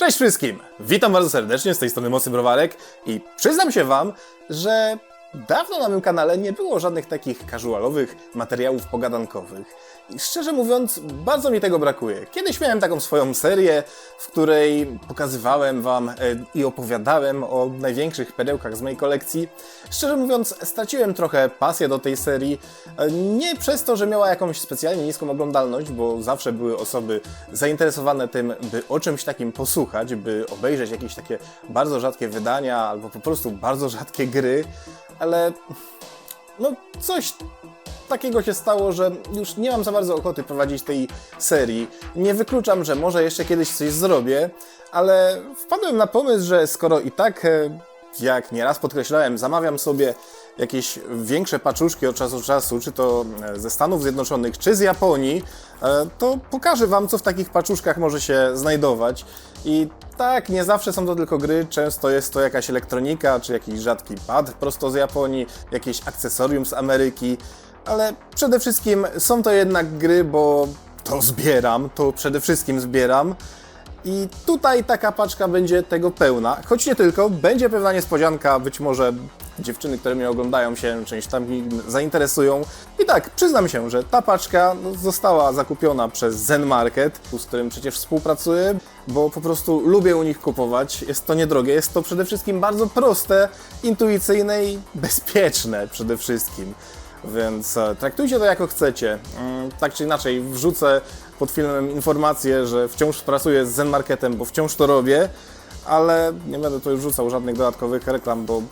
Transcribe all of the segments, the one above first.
Cześć wszystkim! Witam bardzo serdecznie, z tej strony Mocy Browarek i przyznam się wam, że dawno na moim kanale nie było żadnych takich casualowych materiałów pogadankowych. I szczerze mówiąc, bardzo mi tego brakuje. Kiedyś miałem taką swoją serię, w której pokazywałem wam e, i opowiadałem o największych perełkach z mojej kolekcji. Szczerze mówiąc, straciłem trochę pasję do tej serii. E, Nie przez to, że miała jakąś specjalnie niską oglądalność, bo zawsze były osoby zainteresowane tym, by o czymś takim posłuchać, by obejrzeć jakieś takie bardzo rzadkie wydania albo po prostu bardzo rzadkie gry, ale no coś takiego się stało, że już nie mam za bardzo ochoty prowadzić tej serii. Nie wykluczam, że może jeszcze kiedyś coś zrobię, ale wpadłem na pomysł, że skoro i tak, e, jak nieraz podkreślałem, zamawiam sobie jakieś większe paczuszki od czasu do czasu, czy to e, ze Stanów Zjednoczonych, czy z Japonii, e, to pokażę Wam, co w takich paczuszkach może się znajdować. I tak, nie zawsze są to tylko gry, często jest to jakaś elektronika, czy jakiś rzadki pad prosto z Japonii, jakieś akcesorium z Ameryki, ale przede wszystkim są to jednak gry, bo to zbieram, to przede wszystkim zbieram. I tutaj taka paczka będzie tego pełna, choć nie tylko, będzie pewna niespodzianka, być może dziewczyny, które mnie oglądają się czymś tam zainteresują. I tak, przyznam się, że ta paczka została zakupiona przez Zen Market, z którym przecież współpracuję, bo po prostu lubię u nich kupować. Jest to niedrogie, jest to przede wszystkim bardzo proste, intuicyjne i bezpieczne przede wszystkim. Więc e, traktujcie to jako chcecie. Mm, Tak czy inaczej, wrzucę pod filmem informację, że wciąż pracuję z Zen Marketem, bo wciąż to robię, ale nie będę tu już rzucał żadnych dodatkowych reklam, bo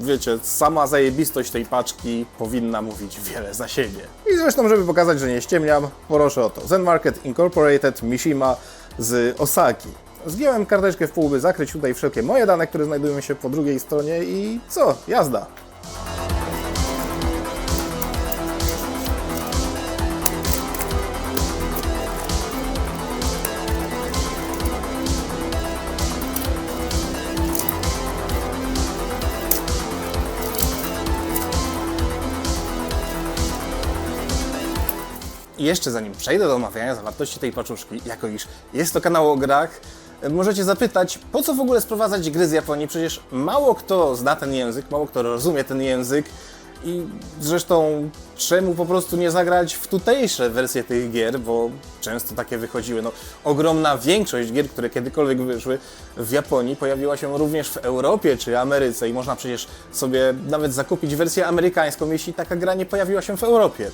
wiecie, sama zajebistość tej paczki powinna mówić wiele za siebie. I zresztą, żeby pokazać, że nie ściemniam, proszę o to. Zen Market Incorporated Mishima z Osaki. Zgiąłem karteczkę w pół, by zakryć tutaj wszelkie moje dane, które znajdują się po drugiej stronie i co? Jazda! I jeszcze zanim przejdę do omawiania zawartości tej paczuszki, jako iż jest to kanał o grach, możecie zapytać, po co w ogóle sprowadzać gry z Japonii? Przecież mało kto zna ten język, mało kto rozumie ten język i zresztą czemu po prostu nie zagrać w tutejsze wersje tych gier, bo często takie wychodziły. No, ogromna większość gier, które kiedykolwiek wyszły w Japonii, pojawiła się również w Europie czy Ameryce i można przecież sobie nawet zakupić wersję amerykańską, jeśli taka gra nie pojawiła się w Europie.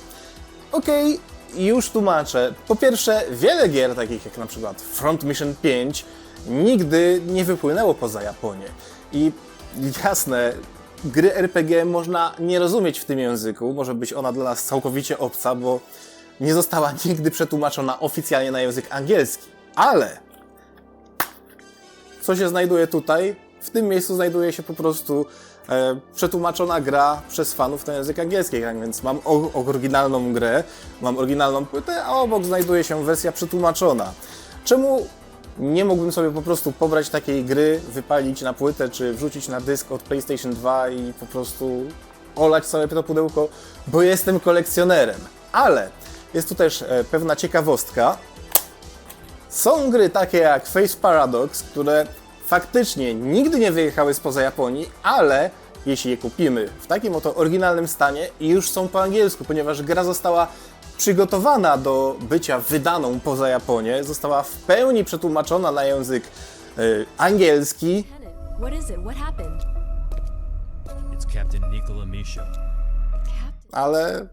Okej, już tłumaczę. Po pierwsze, wiele gier, takich jak na przykład Front Mission 5, nigdy nie wypłynęło poza Japonię. I jasne, gry RPG można nie rozumieć w tym języku, może być ona dla nas całkowicie obca, bo nie została nigdy przetłumaczona oficjalnie na język angielski. Ale co się znajduje tutaj? W tym miejscu znajduje się po prostu przetłumaczona gra przez fanów na język angielski, tak więc mam oryginalną grę, mam oryginalną płytę, a obok znajduje się wersja przetłumaczona. Czemu nie mógłbym sobie po prostu pobrać takiej gry, wypalić na płytę, czy wrzucić na dysk od PlayStation 2 i po prostu olać całe to pudełko, bo jestem kolekcjonerem. Ale jest tu też e, pewna ciekawostka, są gry takie jak Face Paradox, które faktycznie nigdy nie wyjechały spoza Japonii, ale jeśli je kupimy w takim oto oryginalnym stanie, już są po angielsku, ponieważ gra została przygotowana do bycia wydaną poza Japonię, została w pełni przetłumaczona na język y, angielski, ale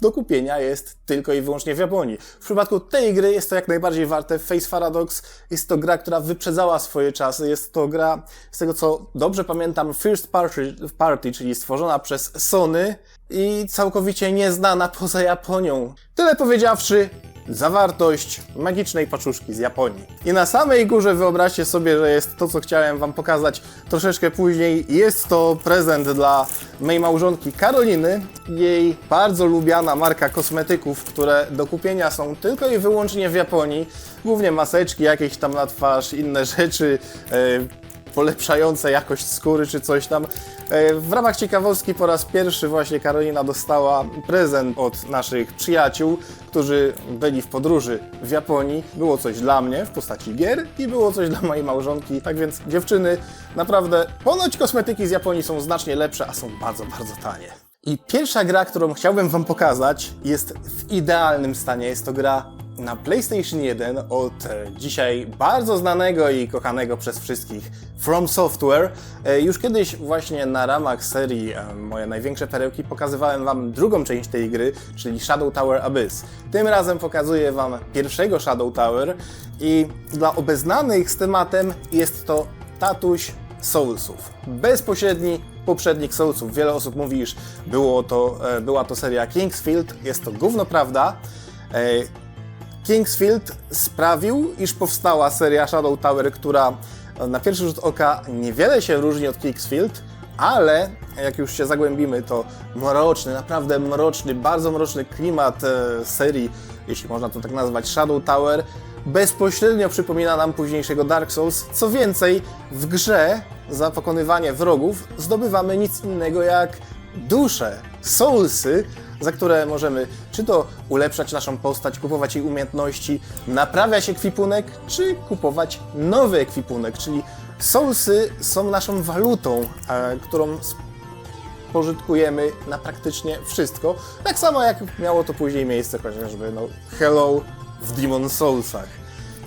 do kupienia jest tylko i wyłącznie w Japonii. W przypadku tej gry jest to jak najbardziej warte. Face Paradox jest to gra, która wyprzedzała swoje czasy. Jest to gra, z tego co dobrze pamiętam, First Party, party czyli stworzona przez Sony i całkowicie nieznana poza Japonią. Tyle powiedziawszy, zawartość magicznej paczuszki z Japonii. I na samej górze wyobraźcie sobie, że jest to, co chciałem Wam pokazać troszeczkę później. Jest to prezent dla mojej małżonki Karoliny, jej bardzo lubiana marka kosmetyków, które do kupienia są tylko i wyłącznie w Japonii. Głównie maseczki, jakieś tam na twarz, inne rzeczy. Polepszające jakość skóry czy coś tam. E, W ramach ciekawostki po raz pierwszy właśnie Karolina dostała prezent od naszych przyjaciół, którzy byli w podróży w Japonii. Było coś dla mnie w postaci gier i było coś dla mojej małżonki. Tak więc dziewczyny, naprawdę ponoć kosmetyki z Japonii są znacznie lepsze, a są bardzo, bardzo tanie. I pierwsza gra, którą chciałbym Wam pokazać, jest w idealnym stanie. Jest to gra na PlayStation 1 od e, dzisiaj bardzo znanego i kochanego przez wszystkich From Software. E, Już kiedyś właśnie na ramach serii e, Moje Największe Perełki pokazywałem Wam drugą część tej gry, czyli Shadow Tower Abyss. Tym razem pokazuję Wam pierwszego Shadow Tower i dla obeznanych z tematem jest to tatuś Soulsów. Bezpośredni poprzednik Soulsów. Wiele osób mówi, iż było to, była to seria Kingsfield. Jest to gówno prawda. Kingsfield sprawił, iż powstała seria Shadow Tower, która na pierwszy rzut oka niewiele się różni od Kingsfield, ale jak już się zagłębimy, to mroczny, naprawdę mroczny, bardzo mroczny klimat e, serii, jeśli można to tak nazwać, Shadow Tower, bezpośrednio przypomina nam późniejszego Dark Souls. Co więcej, w grze za pokonywanie wrogów zdobywamy nic innego jak dusze, soulsy, za które możemy czy to ulepszać naszą postać, kupować jej umiejętności, naprawiać ekwipunek, czy kupować nowy ekwipunek, czyli soulsy są naszą walutą, e, którą pożytkujemy na praktycznie wszystko. Tak samo jak miało to później miejsce chociażby no, Hello w Demon Soulsach.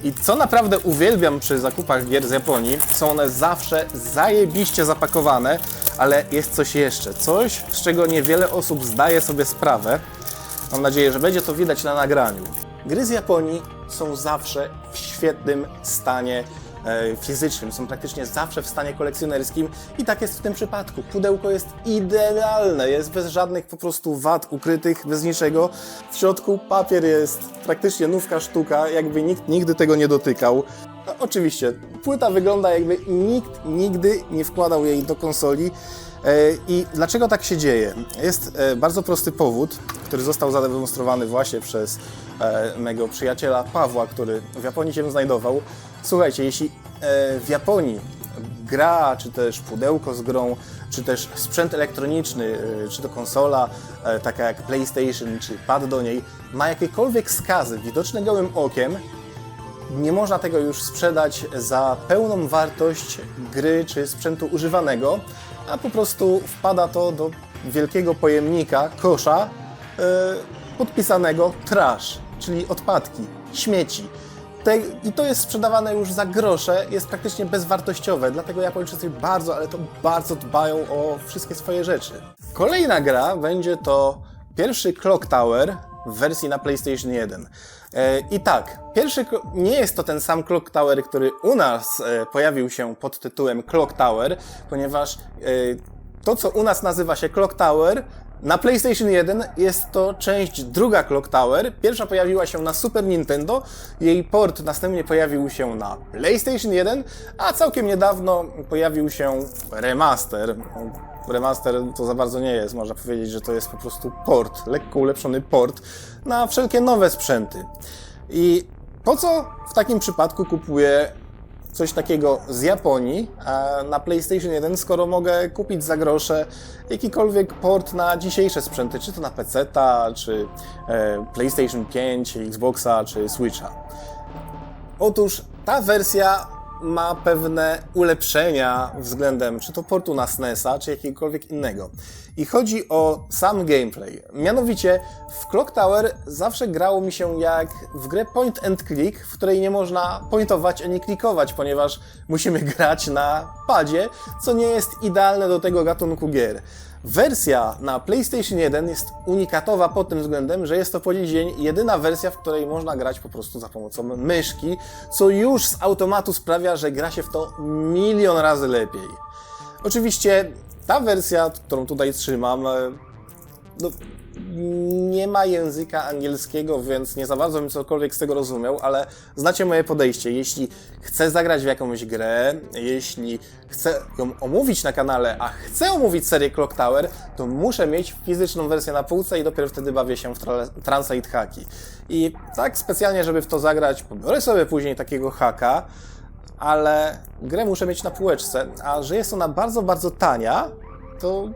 I co naprawdę uwielbiam przy zakupach gier z Japonii, są one zawsze zajebiście zapakowane, ale jest coś jeszcze. Coś, z czego niewiele osób zdaje sobie sprawę. Mam nadzieję, że będzie to widać na nagraniu. Gry z Japonii są zawsze w świetnym stanie fizycznym, są praktycznie zawsze w stanie kolekcjonerskim i tak jest w tym przypadku. Pudełko jest idealne, jest bez żadnych po prostu wad ukrytych, bez niczego. W środku papier jest praktycznie nówka sztuka, jakby nikt nigdy tego nie dotykał. No, oczywiście, płyta wygląda jakby nikt nigdy nie wkładał jej do konsoli. E, I dlaczego tak się dzieje? Jest e, bardzo prosty powód, który został zademonstrowany właśnie przez e, mego przyjaciela Pawła, który w Japonii się znajdował. Słuchajcie, jeśli e, w Japonii gra, czy też pudełko z grą, czy też sprzęt elektroniczny, e, czy to konsola, e, taka jak PlayStation, czy pad do niej, ma jakiekolwiek skazy widoczne gołym okiem, nie można tego już sprzedać za pełną wartość gry czy sprzętu używanego, a po prostu wpada to do wielkiego pojemnika, kosza podpisanego trash, czyli odpadki, śmieci. I to jest sprzedawane już za grosze, jest praktycznie bezwartościowe, dlatego Japończycy bardzo, ale to bardzo dbają o wszystkie swoje rzeczy. Kolejna gra będzie to pierwszy Clock Tower w wersji na PlayStation 1. E, I tak, pierwszy nie jest to ten sam Clock Tower, który u nas e, pojawił się pod tytułem Clock Tower, ponieważ e, to, co u nas nazywa się Clock Tower, na PlayStation 1 jest to część druga Clock Tower. Pierwsza pojawiła się na Super Nintendo, jej port następnie pojawił się na PlayStation 1, a całkiem niedawno pojawił się remaster. Remaster to za bardzo nie jest, można powiedzieć, że to jest po prostu port, lekko ulepszony port na wszelkie nowe sprzęty. I po co w takim przypadku kupuję coś takiego z Japonii na PlayStation 1, skoro mogę kupić za grosze jakikolwiek port na dzisiejsze sprzęty, czy to na PC, czy e, PlayStation 5, Xboxa, czy Switcha. Otóż ta wersja ma pewne ulepszenia względem czy to portu na SNESa, czy jakiegokolwiek innego. I chodzi o sam gameplay. Mianowicie w Clock Tower zawsze grało mi się jak w grę point and click, w której nie można pointować ani klikować, ponieważ musimy grać na padzie, co nie jest idealne do tego gatunku gier. Wersja na PlayStation 1 jest unikatowa pod tym względem, że jest to po dziś dzień jedyna wersja, w której można grać po prostu za pomocą myszki, co już z automatu sprawia, że gra się w to milion razy lepiej. Oczywiście ta wersja, którą tutaj trzymam, e, no, nie ma języka angielskiego, więc nie za bardzo bym cokolwiek z tego rozumiał, ale znacie moje podejście. Jeśli chcę zagrać w jakąś grę, jeśli chcę ją omówić na kanale, a chcę omówić serię Clock Tower, to muszę mieć fizyczną wersję na półce i dopiero wtedy bawię się w tra- Translate Haki. I tak specjalnie, żeby w to zagrać, pobiorę sobie później takiego haka, ale grę muszę mieć na półeczce, a że jest ona bardzo, bardzo tania, to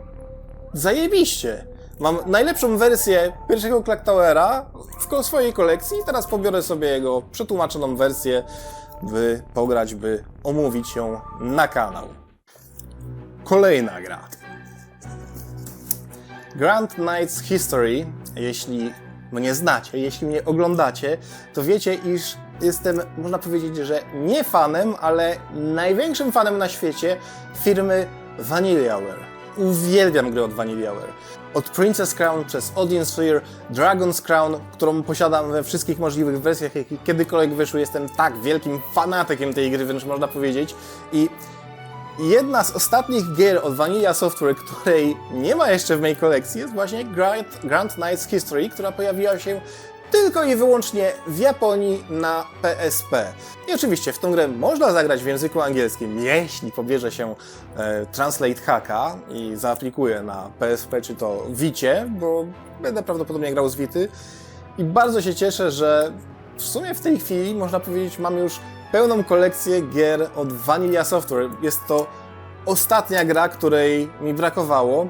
zajebiście. Mam najlepszą wersję pierwszego Clock Towera w swojej kolekcji i teraz pobiorę sobie jego przetłumaczoną wersję, by pograć, by omówić ją na kanał. Kolejna gra. Grand Knights History, jeśli mnie znacie, jeśli mnie oglądacie, to wiecie, iż jestem, można powiedzieć, że nie fanem, ale największym fanem na świecie firmy Vanillaware. Uwielbiam gry od Vanillaware. Od Princess Crown przez Odin Sphere, Dragon's Crown, którą posiadam we wszystkich możliwych wersjach, jakie kiedykolwiek wyszły. Jestem tak wielkim fanatykiem tej gry, wręcz można powiedzieć. I Jedna z ostatnich gier od Vanilla Software, której nie ma jeszcze w mojej kolekcji, jest właśnie Grand, Grand Knights History, która pojawiła się tylko i wyłącznie w Japonii na PSP. I oczywiście w tą grę można zagrać w języku angielskim, jeśli pobierze się e, Translate Hacka i zaaplikuje na PSP czy to Vicie, bo będę prawdopodobnie grał z Vity. I bardzo się cieszę, że w sumie w tej chwili można powiedzieć mam już pełną kolekcję gier od Vanilla Software. Jest to ostatnia gra, której mi brakowało.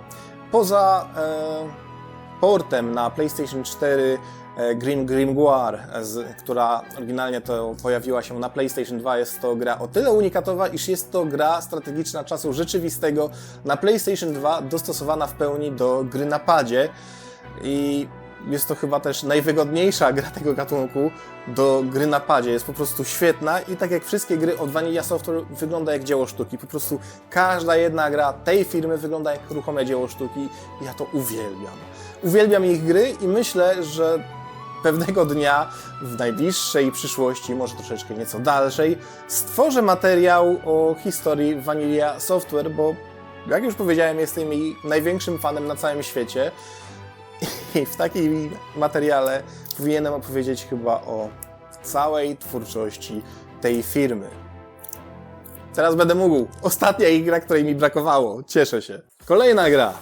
Poza e, portem na PlayStation 4 e, Grim Grimoire, e, która oryginalnie to pojawiła się na PlayStation 2. Jest to gra o tyle unikatowa, iż jest to gra strategiczna czasu rzeczywistego na PlayStation 2, dostosowana w pełni do gry na padzie. I jest to chyba też najwygodniejsza gra tego gatunku do gry na padzie. Jest po prostu świetna i tak jak wszystkie gry od Vanilla Software wygląda jak dzieło sztuki. Po prostu każda jedna gra tej firmy wygląda jak ruchome dzieło sztuki. Ja to uwielbiam. Uwielbiam ich gry i myślę, że pewnego dnia w najbliższej przyszłości, może troszeczkę nieco dalszej, stworzę materiał o historii Vanilla Software, bo jak już powiedziałem, jestem jej największym fanem na całym świecie. I w takim materiale powinienem opowiedzieć chyba o całej twórczości tej firmy. Teraz będę mógł. Ostatnia gra, której mi brakowało. Cieszę się. Kolejna gra.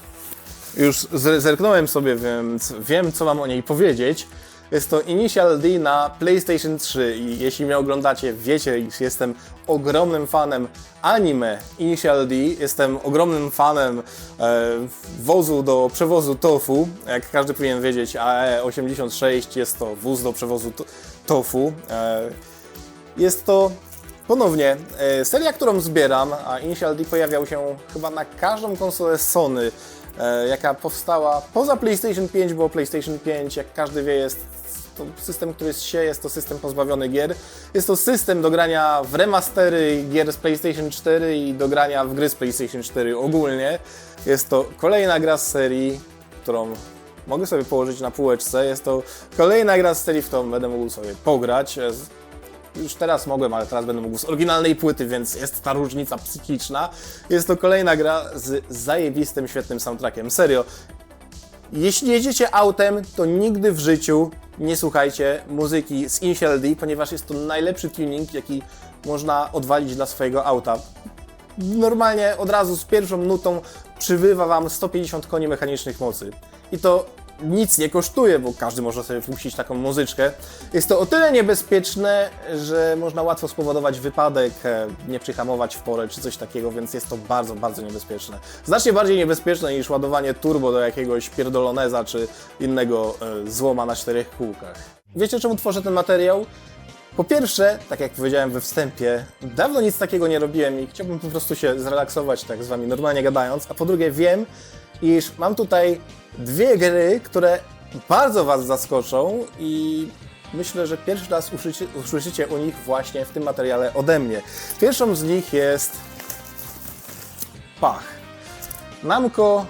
Już zerknąłem sobie, więc wiem, co mam o niej powiedzieć. Jest to Initial D na PlayStation 3 i jeśli mnie oglądacie, wiecie, iż jestem ogromnym fanem anime Initial D. Jestem ogromnym fanem e, wozu do przewozu tofu. Jak każdy powinien wiedzieć, AE86 jest to wóz do przewozu to tofu. E, jest to ponownie e, seria, którą zbieram, a Initial D pojawiał się chyba na każdą konsolę Sony, jaka powstała poza PlayStation 5, bo PlayStation 5, jak każdy wie, jest to system, który się, jest to system pozbawiony gier. Jest to system do grania w remastery gier z PlayStation 4 i do grania w gry z PlayStation 4 ogólnie. Jest to kolejna gra z serii, którą mogę sobie położyć na półeczce. Jest to kolejna gra z serii, w którą będę mógł sobie pograć. Już teraz mogłem, ale teraz będę mógł z oryginalnej płyty, więc jest ta różnica psychiczna. Jest to kolejna gra z zajebistym, świetnym soundtrackiem. Serio. Jeśli jedziecie autem, to nigdy w życiu nie słuchajcie muzyki z Initial D, ponieważ jest to najlepszy tuning, jaki można odwalić dla swojego auta. Normalnie od razu z pierwszą nutą przybywa Wam 150 koni mechanicznych mocy. I to nic nie kosztuje, bo każdy może sobie puścić taką muzyczkę. Jest to o tyle niebezpieczne, że można łatwo spowodować wypadek, e, nie przyhamować w porę czy coś takiego, więc jest to bardzo, bardzo niebezpieczne. Znacznie bardziej niebezpieczne niż ładowanie turbo do jakiegoś pierdoloneza czy innego e, złoma na czterech kółkach. Wiecie czemu tworzę ten materiał? Po pierwsze, tak jak powiedziałem we wstępie, dawno nic takiego nie robiłem i chciałbym po prostu się zrelaksować tak z wami normalnie gadając, a po drugie wiem, iż mam tutaj dwie gry, które bardzo was zaskoczą i myślę, że pierwszy raz usłyszycie, o nich właśnie w tym materiale ode mnie. Pierwszą z nich jest Pach. Namco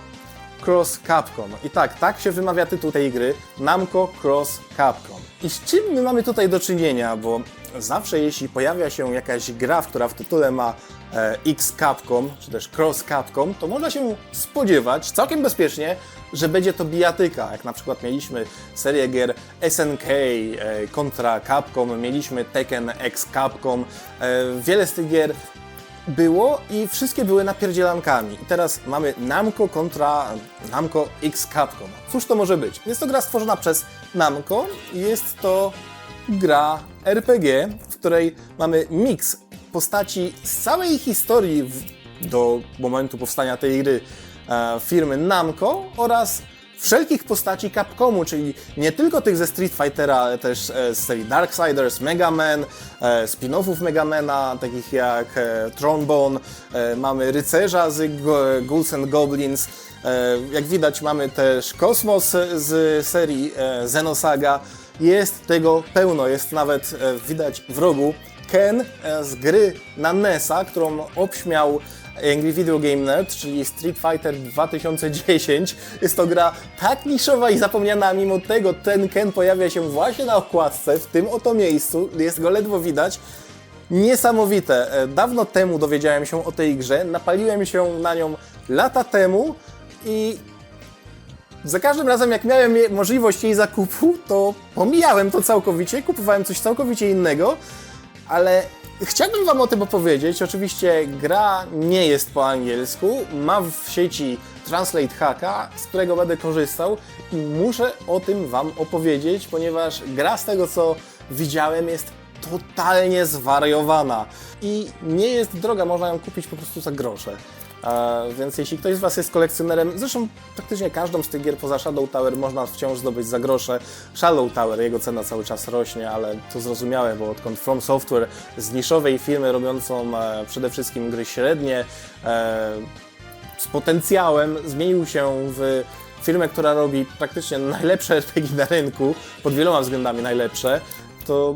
Cross Capcom. I tak, tak się wymawia tytuł tej gry. Namco Cross Capcom. I z czym my mamy tutaj do czynienia? Bo zawsze jeśli pojawia się jakaś gra, która w tytule ma X Capcom, czy też Cross Capcom, to można się spodziewać całkiem bezpiecznie, że będzie to bijatyka. Jak na przykład mieliśmy serię gier SNK e, kontra Capcom, mieliśmy Tekken X Capcom. E, wiele z tych gier było i wszystkie były napierdzielankami. I teraz mamy Namco kontra Namco X Capcom. Cóż to może być? Jest to gra stworzona przez Namco i jest to gra RPG, w której mamy miks postaci z całej historii w, do momentu powstania tej gry. E, firmy Namco oraz wszelkich postaci Capcomu, czyli nie tylko tych ze Street Fightera, ale też e, z serii Darksiders, Mega Man, e, spin-offów Megamana, takich jak e, e, mamy Rycerza z Ghouls and Goblins, e, jak widać mamy też Kosmos z serii e, Xenosaga, jest tego pełno, jest nawet e, widać w rogu Ken e, z gry na NES-a, którą obśmiał Angry Video Game Nerd, czyli Street Fighter 2010. Jest to gra tak niszowa i zapomniana, mimo tego ten Ken pojawia się właśnie na okładce, w tym oto miejscu, jest go ledwo widać. Niesamowite. E, Dawno temu dowiedziałem się o tej grze, napaliłem się na nią lata temu i za każdym razem, jak miałem możliwość jej zakupu, to pomijałem to całkowicie, kupowałem coś całkowicie innego, ale chciałbym Wam o tym opowiedzieć. Oczywiście gra nie jest po angielsku, ma w sieci Translate Hacka, z którego będę korzystał i muszę o tym Wam opowiedzieć, ponieważ gra z tego co widziałem jest totalnie zwariowana i nie jest droga, można ją kupić po prostu za grosze. Więc jeśli ktoś z Was jest kolekcjonerem, zresztą praktycznie każdą z tych gier poza Shadow Tower można wciąż zdobyć za grosze. Shadow Tower, jego cena cały czas rośnie, ale to zrozumiałe, bo odkąd From Software z niszowej firmy robiącą e, przede wszystkim gry średnie, e, z potencjałem zmienił się w firmę, która robi praktycznie najlepsze RPG na rynku, pod wieloma względami najlepsze, to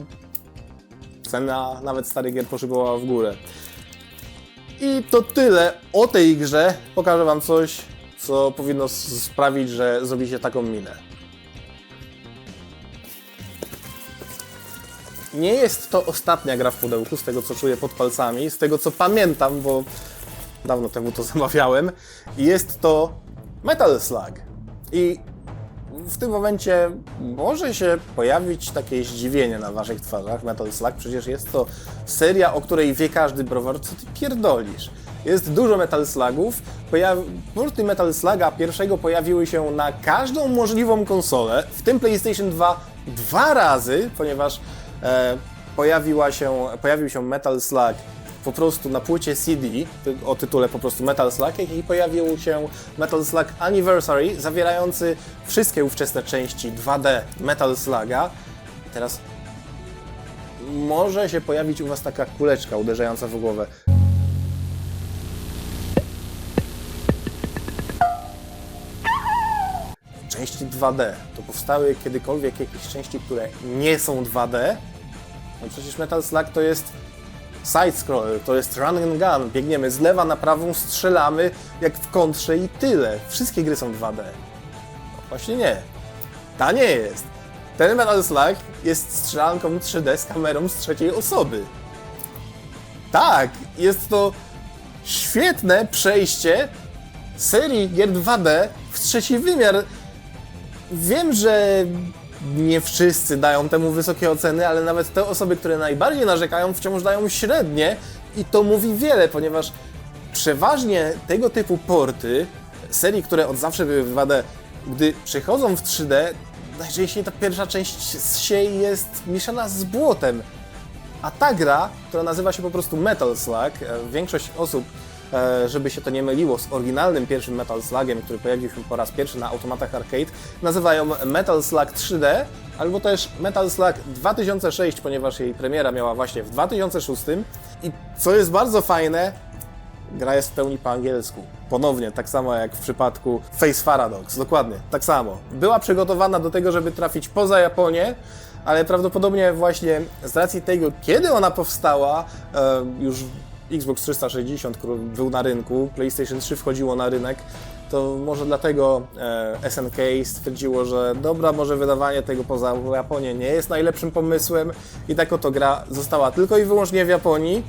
cena nawet starych gier poszybowała w górę. I to tyle o tej grze. Pokażę Wam coś, co powinno sprawić, że zrobicie taką minę. Nie jest to ostatnia gra w pudełku, z tego co czuję pod palcami, z tego co pamiętam, bo dawno temu to zamawiałem. Jest to Metal Slug. I w tym momencie może się pojawić takie zdziwienie na waszych twarzach. Metal Slug przecież jest to seria, o której wie każdy browar, co ty pierdolisz. Jest dużo Metal Slugów. Porty Metal Sluga pierwszego pojawiły się na każdą możliwą konsolę, w tym PlayStation 2 dwa razy, ponieważ e, pojawiła się, pojawił się Metal Slug po prostu na płycie CD o tytule po prostu Metal Slug i pojawił się Metal Slug Anniversary zawierający wszystkie ówczesne części 2D Metal Sluga. Teraz może się pojawić u Was taka kuleczka uderzająca w głowę. Części 2D. To powstały kiedykolwiek jakieś części, które nie są 2D? No przecież Metal Slug to jest side-scroller, to jest run and gun. Biegniemy z lewa na prawą, strzelamy jak w kontrze i tyle. Wszystkie gry są 2D. No, właśnie nie. Ta nie jest. Ten Metal Slug jest strzelanką 3D z kamerą z trzeciej osoby. Tak, jest to świetne przejście serii gier 2D w trzeci wymiar. Wiem, że nie wszyscy dają temu wysokie oceny, ale nawet te osoby, które najbardziej narzekają, wciąż dają średnie i to mówi wiele, ponieważ przeważnie tego typu porty, serii, które od zawsze były w 2D, gdy przechodzą w 3D, najczęściej ta pierwsza część z siebie jest mieszana z błotem. A ta gra, która nazywa się po prostu Metal Slug, e, większość osób, żeby się to nie myliło z oryginalnym pierwszym Metal Slugiem, który pojawił się po raz pierwszy na automatach arcade, nazywają Metal Slug 3D, albo też Metal Slug 2006, ponieważ jej premiera miała właśnie w 2006. I co jest bardzo fajne, gra jest w pełni po angielsku. Ponownie, tak samo jak w przypadku Face Paradox, dokładnie, tak samo. Była przygotowana do tego, żeby trafić poza Japonię, ale prawdopodobnie właśnie z racji tego, kiedy ona powstała, e, już Xbox 360, który był na rynku, PlayStation 3 wchodziło na rynek, to może dlatego e, SNK stwierdziło, że dobra, może wydawanie tego poza Japonię nie jest najlepszym pomysłem i tak oto gra została tylko i wyłącznie w Japonii.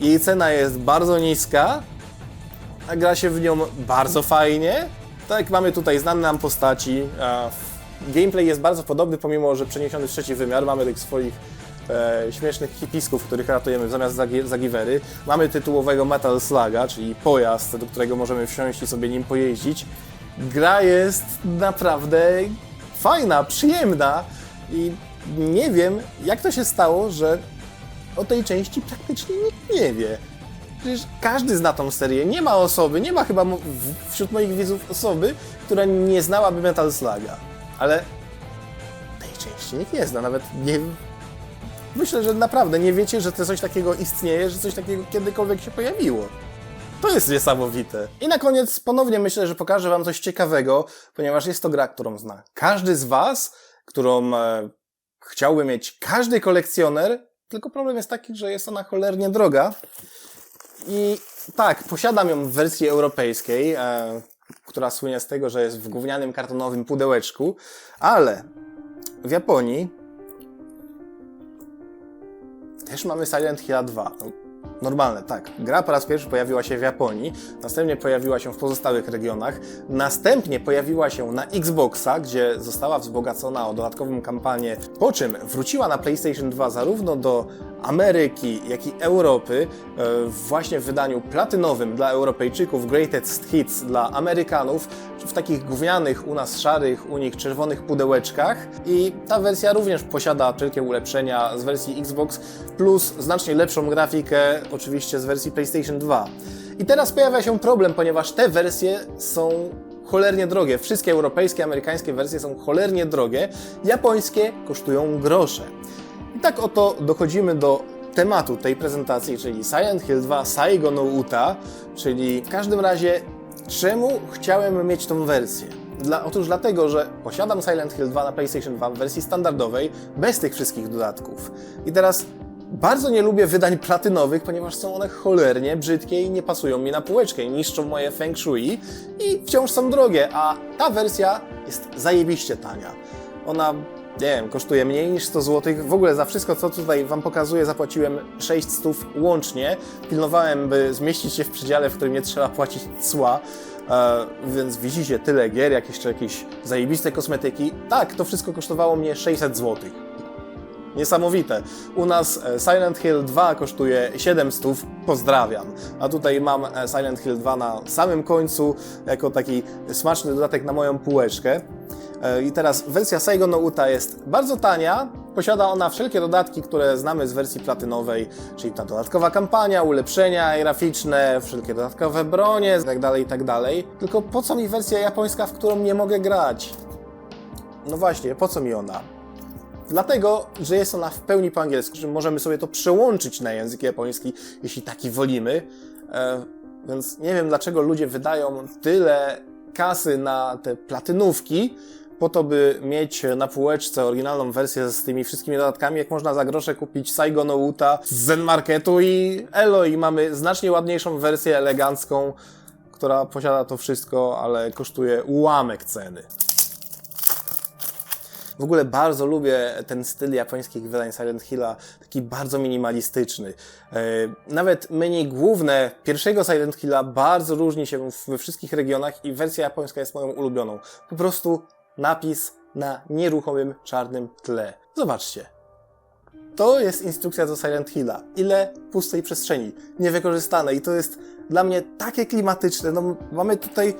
Jej cena jest bardzo niska, a gra się w nią bardzo fajnie. Tak, mamy tutaj znane nam postaci. Gameplay jest bardzo podobny, pomimo że przeniesiony w trzeci wymiar. Mamy tych swoich e, śmiesznych hipisków, których ratujemy zamiast zagi- zagiwery. Mamy tytułowego Metal Sluga, czyli pojazd, do którego możemy wsiąść i sobie nim pojeździć. Gra jest naprawdę fajna, przyjemna i nie wiem, jak to się stało, że o tej części praktycznie nikt nie wie. Przecież każdy zna tą serię. Nie ma osoby, nie ma chyba wśród moich widzów osoby, która nie znałaby Metal Sluga. Ale tej części nikt nie zna, nawet nie... Myślę, że naprawdę nie wiecie, że coś takiego istnieje, że coś takiego kiedykolwiek się pojawiło. To jest niesamowite. I na koniec ponownie myślę, że pokażę Wam coś ciekawego, ponieważ jest to gra, którą zna każdy z Was, którą e, chciałby mieć każdy kolekcjoner, tylko problem jest taki, że jest ona cholernie droga. I tak, posiadam ją w wersji europejskiej, e, która słynie z tego, że jest w gównianym kartonowym pudełeczku, ale w Japonii też mamy Silent Hill 2. No, normalne, tak. Gra po raz pierwszy pojawiła się w Japonii, następnie pojawiła się w pozostałych regionach, następnie pojawiła się na Xboxa, gdzie została wzbogacona o dodatkową kampanię, po czym wróciła na PlayStation 2 zarówno do Ameryki, jak i Europy, e, właśnie w wydaniu platynowym dla Europejczyków, Greatest Hits dla Amerykanów, w takich gównianych, u nas szarych, u nich czerwonych pudełeczkach. I ta wersja również posiada wszelkie ulepszenia z wersji Xbox, plus znacznie lepszą grafikę, oczywiście z wersji PlayStation 2. I teraz pojawia się problem, ponieważ te wersje są cholernie drogie. Wszystkie europejskie, amerykańskie wersje są cholernie drogie, japońskie kosztują grosze. I tak oto dochodzimy do tematu tej prezentacji, czyli Silent Hill 2 Saigo no Uta, czyli w każdym razie czemu chciałem mieć tą wersję? Dla, otóż dlatego, że posiadam Silent Hill 2 na PlayStation 2 w wersji standardowej, bez tych wszystkich dodatków. I teraz bardzo nie lubię wydań platynowych, ponieważ są one cholernie brzydkie i nie pasują mi na półeczkę, niszczą moje feng shui i wciąż są drogie, a ta wersja jest zajebiście tania. Ona nie wiem, kosztuje mniej niż 100 zł. W ogóle za wszystko, co tutaj Wam pokazuję, zapłaciłem 600 łącznie. Pilnowałem, by zmieścić się w przedziale, w którym nie trzeba płacić cła. E, więc widzicie tyle gier, jak jeszcze jakieś zajebiste kosmetyki. Tak, to wszystko kosztowało mnie 600 zł. Niesamowite. U nas e, Silent Hill 2 kosztuje 700, pozdrawiam. A tutaj mam e, Silent Hill 2 na samym końcu, jako taki smaczny dodatek na moją półeczkę. E, I teraz wersja Saigo no Uta jest bardzo tania. Posiada ona wszelkie dodatki, które znamy z wersji platynowej, czyli ta dodatkowa kampania, ulepszenia graficzne, wszelkie dodatkowe bronie itd., itd. Tylko po co mi wersja japońska, w którą nie mogę grać? No właśnie, po co mi ona? Dlatego, że jest ona w pełni po angielsku, że możemy sobie to przełączyć na język japoński, jeśli taki wolimy. E, więc nie wiem, dlaczego ludzie wydają tyle kasy na te platynówki, po to, by mieć na półeczce oryginalną wersję z tymi wszystkimi dodatkami, jak można za grosze kupić Saigo no Uta z Zen Marketu i Elo i mamy znacznie ładniejszą wersję elegancką, która posiada to wszystko, ale kosztuje ułamek ceny. W ogóle bardzo lubię ten styl japońskich wydań Silent Hilla, taki bardzo minimalistyczny. E, Nawet menu główne pierwszego Silent Hilla bardzo różni się we wszystkich regionach i wersja japońska jest moją ulubioną. Po prostu napis na nieruchomym czarnym tle. Zobaczcie. To jest instrukcja do Silent Hilla. Ile pustej przestrzeni, niewykorzystanej. I to jest dla mnie takie klimatyczne. No, mamy tutaj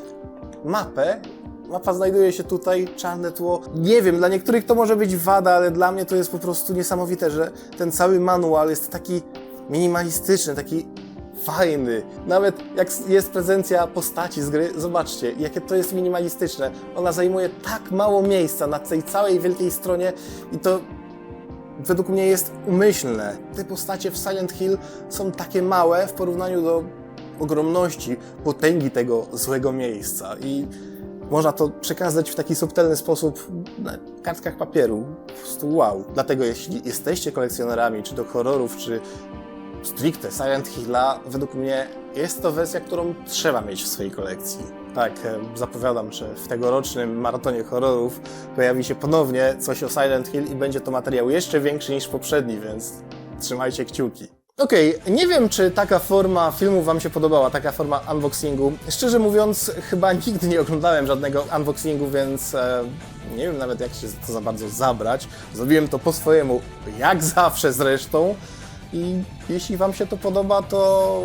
mapę. Mapa znajduje się tutaj, czarne tło. Nie wiem, dla niektórych to może być wada, ale dla mnie to jest po prostu niesamowite, że ten cały manual jest taki minimalistyczny, taki fajny. Nawet jak jest prezencja postaci z gry, zobaczcie, jakie to jest minimalistyczne. Ona zajmuje tak mało miejsca na tej całej wielkiej stronie i to według mnie jest umyślne. Te postacie w Silent Hill są takie małe w porównaniu do ogromności, potęgi tego złego miejsca i można to przekazać w taki subtelny sposób na kartkach papieru. Po prostu wow. Dlatego jeśli jesteście kolekcjonerami, czy do horrorów, czy stricte Silent Hilla, według mnie jest to wersja, którą trzeba mieć w swojej kolekcji. Tak, e, zapowiadam, że w tegorocznym maratonie horrorów pojawi się ponownie coś o Silent Hill i będzie to materiał jeszcze większy niż poprzedni, więc trzymajcie kciuki. Okej, nie wiem, czy taka forma filmu Wam się podobała, taka forma unboxingu. Szczerze mówiąc, chyba nigdy nie oglądałem żadnego unboxingu, więc e, nie wiem nawet, jak się to za bardzo zabrać. Zrobiłem to po swojemu, jak zawsze zresztą. I jeśli Wam się to podoba, to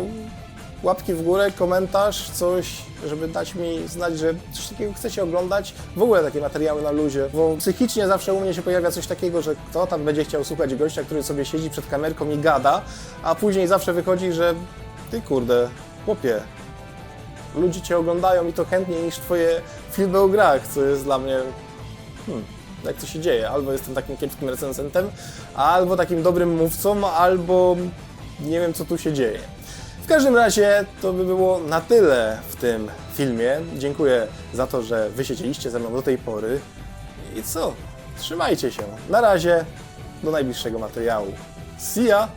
łapki w górę, komentarz, coś, żeby dać mi znać, że coś takiego chcecie oglądać. W ogóle takie materiały na luzie, bo psychicznie zawsze u mnie się pojawia coś takiego, że kto tam będzie chciał słuchać gościa, który sobie siedzi przed kamerką i gada, a później zawsze wychodzi, że ty kurde, chłopie, ludzie cię oglądają i to chętniej niż twoje filmy o grach, co jest dla mnie hmm, jak to się dzieje. Albo jestem takim kiepskim recenzentem, albo takim dobrym mówcą, albo nie wiem, co tu się dzieje. W każdym razie to by było na tyle w tym filmie. Dziękuję za to, że wy siedzieliście ze mną do tej pory. I co? Trzymajcie się. Na razie. Do najbliższego materiału. See ya!